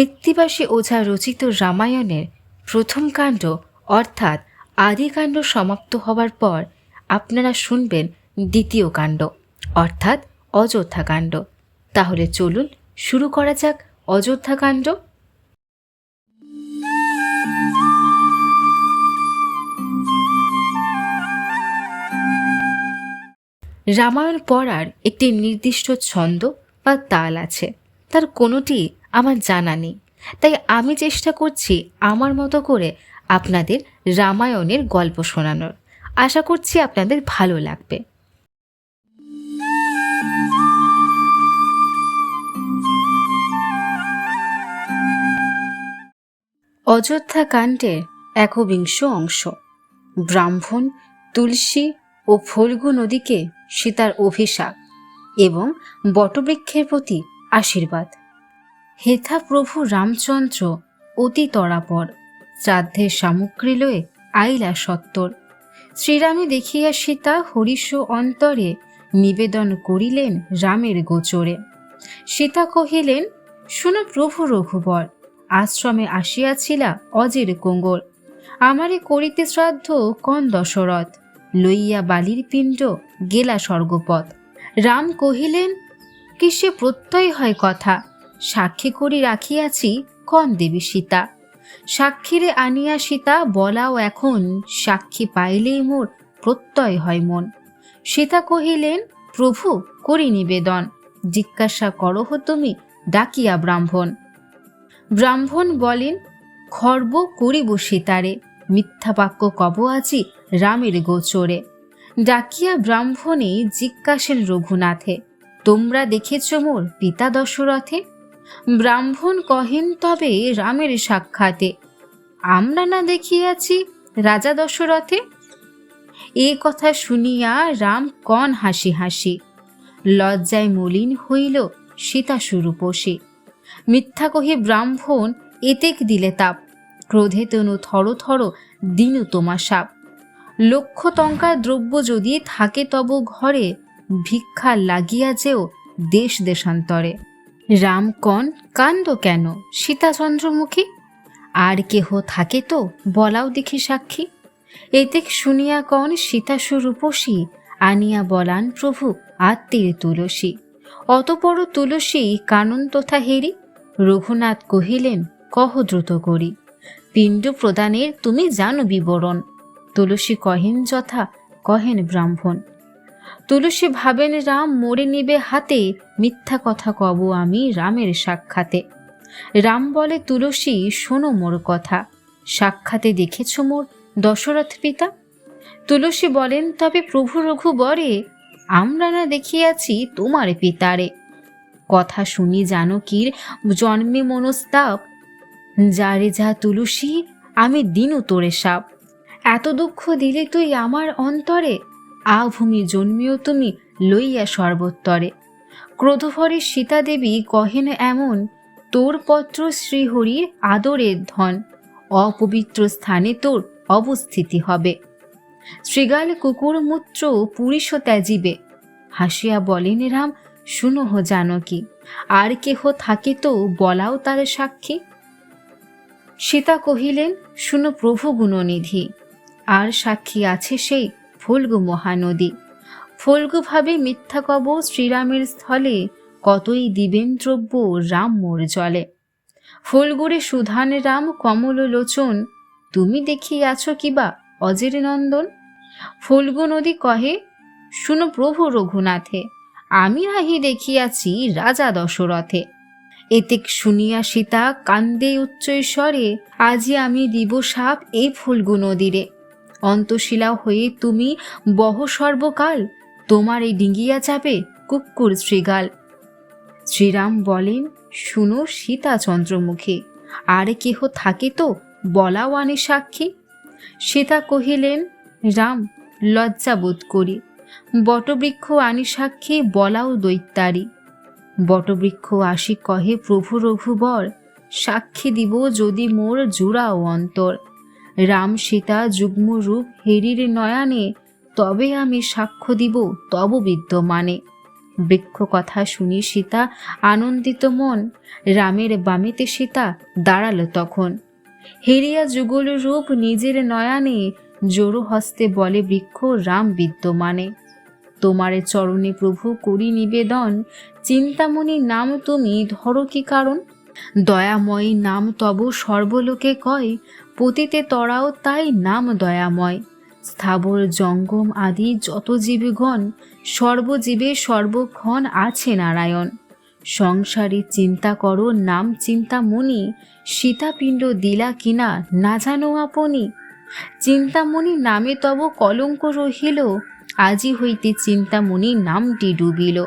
কৃত্তিবাসী ওঝা রচিত রামায়ণের প্রথম কাণ্ড, অর্থাৎ আদিকাণ্ড সমাপ্ত হওয়ার পর আপনারা শুনবেন দ্বিতীয় কাণ্ড, অর্থাৎ অযোধ্যা কাণ্ড। তাহলে চলুন শুরু করা যাক অযোধ্যা কাণ্ড। রামায়ণ পড়ার একটি নির্দিষ্ট ছন্দ বা তাল আছে। তার কোনোটি আমার জানা নেই। তাই আমি চেষ্টা করছি আমার মতো করে আপনাদের রামায়ণের গল্প শোনানোর। আশা করছি আপনাদের ভালো লাগবে। অযোধ্যা কাণ্ডের একবিংশ অংশ। ব্রাহ্মণ, তুলসী ও ফল্গু নদীকে সীতার অভিশাপ এবং বটবৃক্ষের প্রতি আশীর্বাদ। হেথা প্রভু রামচন্দ্র অতি তরাপর, শ্রাদ্ধের সামগ্রী লয়ে আইলা সত্তর। শ্রীরামে দেখিয়া সীতা হরিষ অন্তরে নিবেদন করিলেন রামের গোচরে। সীতা কহিলেন, শুনো প্রভু রঘুবর, আশ্রমে আসিয়াছিলা অজের কোঙ্গল আমারে করিতে শ্রাদ্ধ কন দশরথ? লইয়া বালির পিণ্ড গেলা স্বর্গপথ। রাম কহিলেন, কিসে প্রত্যয় হয় কথা? সাক্ষী করি রাখিয়াছি কন দেবী সীতা। সাক্ষীরে আনিয়া সীতা বলাও এখন সাক্ষী পাইলেই মোর প্রত্যয় হয় মন। সীতা কহিলেন, প্রভু, করি নিবেদন। জিজ্ঞাসা করহ তুমি, ডাকিয়া ব্রাহ্মণ। ব্রাহ্মণ বলেন, খর্ব করিব সীতারে, মিথ্যা বাক্য কব আজি রামের গোচরে। ডাকিয়া ব্রাহ্মণে জিজ্ঞাসেন রঘুনাথে, তোমরা দেখেছ মোর পিতা দশরথে? ব্রাহ্মণ কহেন তবে রামের সাক্ষাতে। আমরা না দেখিয়াছি রাজা দশরথে? এ কথা শুনিয়া রাম কন হাসি হাসি। লজ্জায় মলিন হইল সীতা সুরূপসী মিথ্যা কহি ব্রাহ্মণ, এতেক দিলে তাপ। ক্রোধে তনু থর থর দিনু তোমা সাপ। লক্ষ টঙ্কার দ্রব্য যদি থাকে তব ঘরে, ভিক্ষা লাগিয়া যেও দেশ দেশান্তরে। রাম কন কান্দ কেন সীতা চন্দ্রমুখী আর কেহ থাকে তো বলাও দেখি সাক্ষী। এতেক শুনিয়া কন সীতা সুরূপসী আনিয়া বলান প্রভু আত্মীর তুলসী। অতপর তুলসী কানন তথা হেরি? রঘুনাথ কহিলেন, কহ দ্রুত করি। পিণ্ড প্রদানের তুমি জানো বিবরণ। তুলসী কহেন যথা, কহেন ব্রাহ্মণ। তুলসী ভাবেন রাম, মরে নিবে হাতে। মিথ্যা কথা কব আমি রামের সাক্ষাতে। রাম বলে, তুলসী, শোনো মোর কথা। সাক্ষাতে দেখেছ মোর দশরথ পিতা? তুলসী বলেন, তবে প্রভু রঘু বরে আমরা না দেখিয়াছি তোমার পিতারে। কথা শুনি জানকীর জন্মে মনস্তাপ। যারে যা তুলসী, আমি দিনু তোরে সাপ। এত দুঃখ দিলে তুই আমার অন্তরে? আভূমি জন্মিও তুমি লইয়া সর্বোত্তরে। ক্রোধভরে সীতা দেবী কহেন এমন, তোর পত্র শ্রীহরির আদরের ধন, অপবিত্র স্থানে তোর অবস্থিতি হবে। শ্রীগাল কুকুর মূত্র পুরিশ ত্যাজিবে। হাসিয়া বলেন, রাম শুনহ জানকী, আর কেহ থাকে তো বলাও তার সাক্ষী? সীতা কহিলেন, শুনো প্রভু গুণনিধি, আর সাক্ষী আছে সেই ফল্গু মহানদী। ফল্গু ভাবে মিথ্যা কব শ্রীরামের স্থলে, কতই দিবেন দ্রব্য রাম মোর জলে। ফল্গুরে সুধান রাম কমল লোচন, তুমি দেখিয়াছ কিবা অজের নন্দন? ফুলগু নদী কহে, শুনো প্রভু রঘুনাথে, আমি নাহি দেখিয়াছি রাজা দশরথে। এতেক শুনিয়া সীতা কান্দে উচ্চৈস্বরে, আজি আমি দিব সাপ এই ফুলগু নদীরে। অন্তশিলা হয়ে তুমি বহ সর্বকাল। তোমার এই ডিঙ্গিয়া যাবে কুক্কুর শ্রীগাল শ্রীরাম বলেন, শুনো সীতা চন্দ্রমুখী, আর কেহ থাকে তো বলাও আনে সাক্ষী? সীতা কহিলেন, রাম, লজ্জা বোধ করি। বটবৃক্ষ আনি সাক্ষী, বলাও দৈত্যারি। বটবৃক্ষ আসি কহে, প্রভু রঘুবর, সাক্ষী দিব যদি মোর জুড়াও অন্তর। রাম সীতা যুগ্ম রূপ হেরির নয়ানে, তবে আমি সাক্ষ্য দিব তব বিদ্যমানে। বৃক্ষ কথা শুনি সীতা আনন্দিত মন, রামের বামিতে সীতা দাঁড়াল তখন। হেরিয়া যুগল রূপ নিজের নয়ানে, জোরো হস্তে বলে বৃক্ষ, রাম বিদ্যমানে। তোমার চরণে প্রভু করি নিবেদন, চিন্তামণি নাম তুমি ধরো কি কারণ? দয়াময়ী নাম তব সর্বলোকে কয় পতিতে তরাও তাই নাম দয়াময়। স্থাবর জঙ্গম আদি যত জীবগণ, সর্বজীবে সর্বক্ষণ আছে নারায়ণ। সংসারে চিন্তা করো, নাম চিন্তা চিন্তামণি সীতাপিণ্ড দিলা কিনা না জানো আপনি? চিন্তামণি নামে তব কলঙ্ক রহিল, আজি হইতে চিন্তামণি নামটি ডুবিল।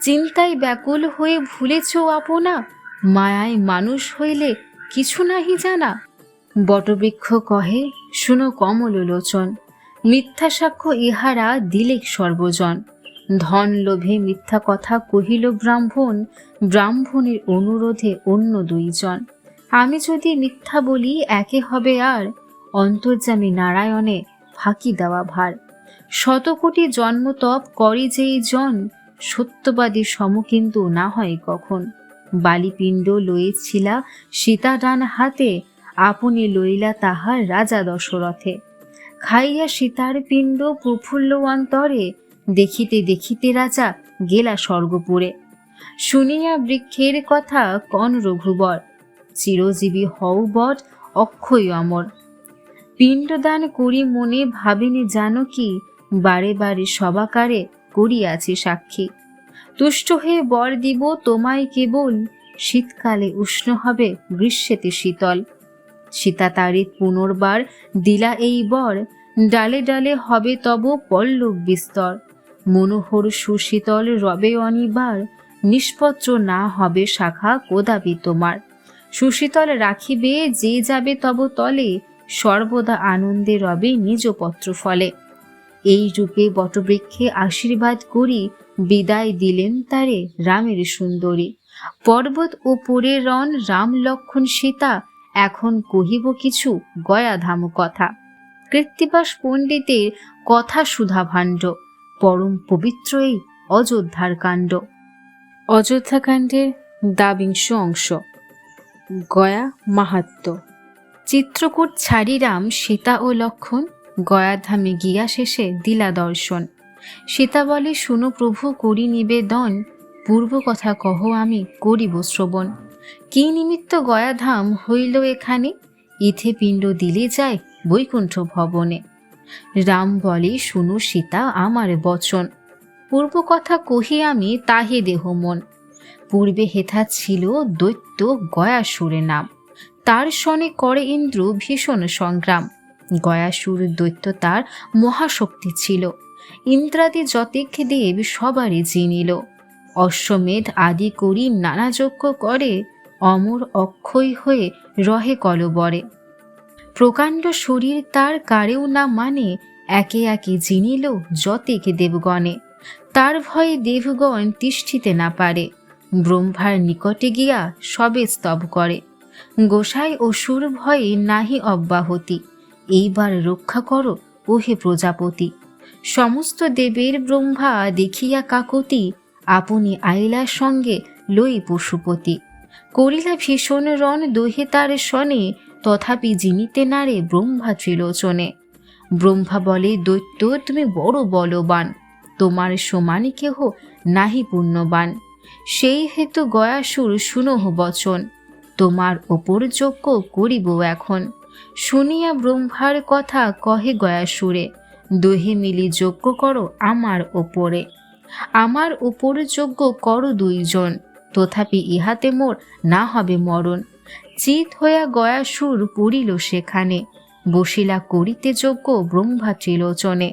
চিন্তায় ব্যাকুল হয়ে ভুলেছ আপনা, মায়ায় মানুষ হইলে কিছু নাহি জানা। বটবৃক্ষ কহে, শুনো কমল লোচন মিথ্যা সাক্ষ্য ইহারা দিলেক সর্বজন। ধন লোভে মিথ্যা কথা কহিল ব্রাহ্মণ, ব্রাহ্মণের অনুরোধে অন্য দুইজন। আমি যদি মিথ্যা বলি, একে হবে আর? অন্তর্যামী নারায়ণে ফাঁকি দেওয়া ভার। শতকোটি জন্মতপ করে যেই জন, সত্যবাদী সম কিন্তু না হয় কখন। বালিপিণ্ড লয়েছিলা সীতা ডান হাতে আপনি লইলা তাহার রাজা দশরথে। খাইয়া সীতার পিণ্ড প্রফুল্ল অন্তরে দেখিতে দেখিতে রাজা গেলা স্বর্গপুরে। শুনিয়া বৃক্ষের কথা কন রঘুবর, চিরজীবী হও বট অক্ষয় অমর। পিণ্ডদান করি মনে ভাবিনি জানো কি, বারে বারে সবাকারে করিয়াছি সাক্ষী। তুষ্ট হয়ে বর দিব তোমায় কেবল, শীতকালে উষ্ণ হবে গ্রীষ্মেতে শীতল। সীতা তারে পুনর্বার দিলা এই বর, ডালে ডালে হবে তব পল্লব বিস্তর। মনোহর সুশীতল রবে অনিবার, নিষ্পত্র না হবে শাখা কোদাবি তোমার। সুশীতল রাখিবে যে যাবে তব তলে, সর্বদা আনন্দে রবে নিজ পত্র ফলে। এই রূপে বটবৃক্ষে আশীর্বাদ করি, বিদায় দিলেন তারে রামের সুন্দরী। পর্বত ও পুরে রণ, রাম লক্ষণ সীতা এখন কহিব কিছু গয়াধাম কথা। কৃত্তিবাস পণ্ডিতের কথা সুধা ভাণ্ড, পরম পবিত্র এই অযোধ্যার কাণ্ড। অযোধ্যাকাণ্ডের দাবিংশ অংশ। গয়া মাহাত্ম। চিত্রকূট ছাড়িরাম সীতা ও লক্ষণ গয়াধামে গিয়া শেষে দিলা দর্শন। সীতা বলে, শুনো প্রভু, করি নিবেদন, পূর্ব কথা কহ আমি, করিব শ্রবণ। কি নিমিত্ত গয়াধাম হইল এখানে? ইথে পিণ্ড দিলে যায় বৈকুণ্ঠ ভবনে। রাম বলে, শুনু সীতা, আমার বচন। পূর্ব কথা কহি আমি, তাহে দেহ মন। পূর্বে হেথা ছিল দৈত্য গয়াসুরে নাম। তার সনে করে ইন্দ্র ভীষণ সংগ্রাম। গয়াসুর দৈত্য তার মহাশক্তি ছিল। ইন্দ্রাদি যতেক দেব সবারই চিনিল অশ্বমেধ আদি করি নানা যজ্ঞ করে অমর অক্ষয় হয়ে রহে কলবরে। প্রকাণ্ড শরীর তার কারেও না মানে একে একে জিনিল যতেক দেবগণে। তার ভয়ে দেবগণ তিষ্ঠিতে না পারে, ব্রহ্মার নিকটে গিয়া সবে স্তব করে। গোসাই অসুর ভয়ে নাহি অব্যাহতি, এইবার রক্ষা করো ওহে প্রজাপতি। সমস্ত দেবের ব্রহ্মা দেখিয়া কাকতি, আপনি আইলার সঙ্গে লই পশুপতি। করিলা ভীষণ রণ দোহে তার শনে, তথাপি জিনিতে নারে ব্রহ্মা ত্রিলোচনে। ব্রহ্মা বলে, দৈত্য, তুমি বড় বলবান। তোমার সমানে কেহ নাহি পুণ্যবান। সেই হেতু গয়াসুর শুনহ বচন। তোমার ওপর যজ্ঞ করিব এখন। শুনিয়া ব্রহ্মার কথা কহে গয়াসুরে, দোহে মিলি যজ্ঞ করো আমার ওপরে। আমার উপর যজ্ঞ করো দুইজন। তথাপি ইহাতে মোর না হবে মরণ। চিত হইয়া গয়াসুর পড়িল সেখানে, বসিলা করিতে যজ্ঞ ব্রহ্মা ত্রিলোচনে।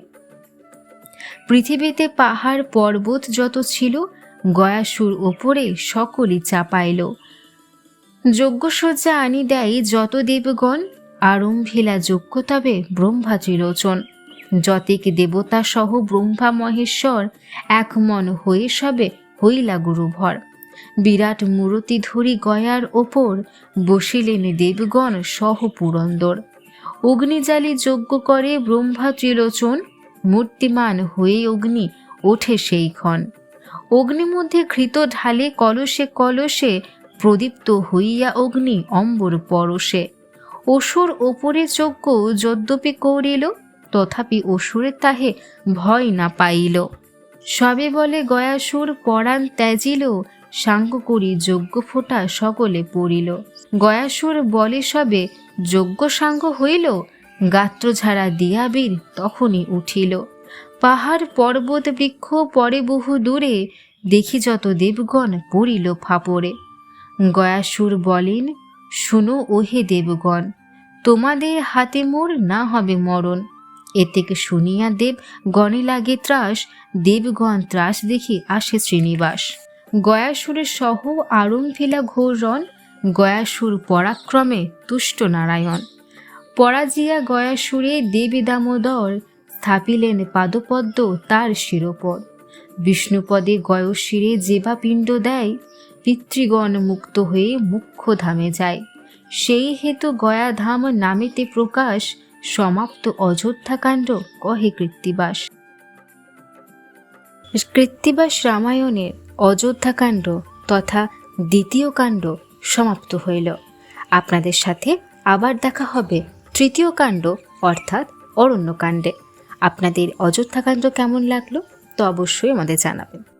পৃথিবীতে পাহাড় পর্বত যত ছিল গয়াসুর ওপরে সকলই চাপাইল। যজ্ঞসজ্জা আনি দেয় যত দেবগণ, আরম্ভিলা যজ্ঞ তবে ব্রহ্মা ত্রিলোচন। যতিক দেবতা সহ ব্রহ্মা মহেশ্বর, এক মন হয়ে সবে হইলা গুরুভর। বিরাট মূরতি ধরি গয়ার ওপর, বসিলেন দেবগণ সহ পুরন্দর। অগ্নিজালি যজ্ঞ করে ব্রহ্মা ত্রিলোচন, মূর্তিমান হয়ে অগ্নি ওঠে সেই ক্ষণ অগ্নি মধ্যে ঘৃত ঢালে কলসে কলসে প্রদীপ্ত হইয়া অগ্নি অম্বর পরশে। অসুর ওপরে যজ্ঞ যদ্যপি করিল, তথাপি অসুরের তাহে ভয় না পাইল। সবে বলে গয়াসুর পরাণ ত্যাজিল সাঙ্গ করি যজ্ঞ ফোঁটা সকলে পড়িল। গয়াসুর বলে, সবে যজ্ঞ সাঙ্গ হইল? গাত্র ঝাড়া দিয়াবীর তখনই উঠিল। পাহাড় পর্বত বৃক্ষ পরে বহু দূরে, দেখি যত দেবগণ পড়িল ফাপড়ে। গয়াসুর বলেন, শুনো ওহে দেবগণ, তোমাদের হাতে মোর না হবে মরণ। এ থেকে শুনিয়া দেব গণে লাগে ত্রাস, দেবগণ ত্রাস দেখি আসে শ্রীনিবাস। গয়াসুরের সহ আরুম ফেলা ঘোর গয়াসুর পরাক্রমে তুষ্ট নারায়ণ। পরাজিয়া গয়াসুরে দেবী দামোদর স্থাপিলেন পাদপদ্ম তার শিরোপদ। বিষ্ণুপদে গয়শিরে যেবা পিণ্ড দেয়, পিতৃগণ মুক্ত হয়ে মুখ্য ধামে যায়। সেই হেতু গয়াধাম নামেতে প্রকাশ, সমাপ্ত অযোধ্যাকাণ্ড কহে কৃত্তিবাস। কৃত্তিবাস রামায়ণের অযোধ্যাকাণ্ড তথা দ্বিতীয় কাণ্ড সমাপ্ত হইল। আপনাদের সাথে আবার দেখা হবে তৃতীয় কাণ্ড, অর্থাৎ অরণ্যকাণ্ডে। আপনাদের অযোধ্যাকাণ্ড কেমন লাগল তো অবশ্যই আমাদের জানাবেন।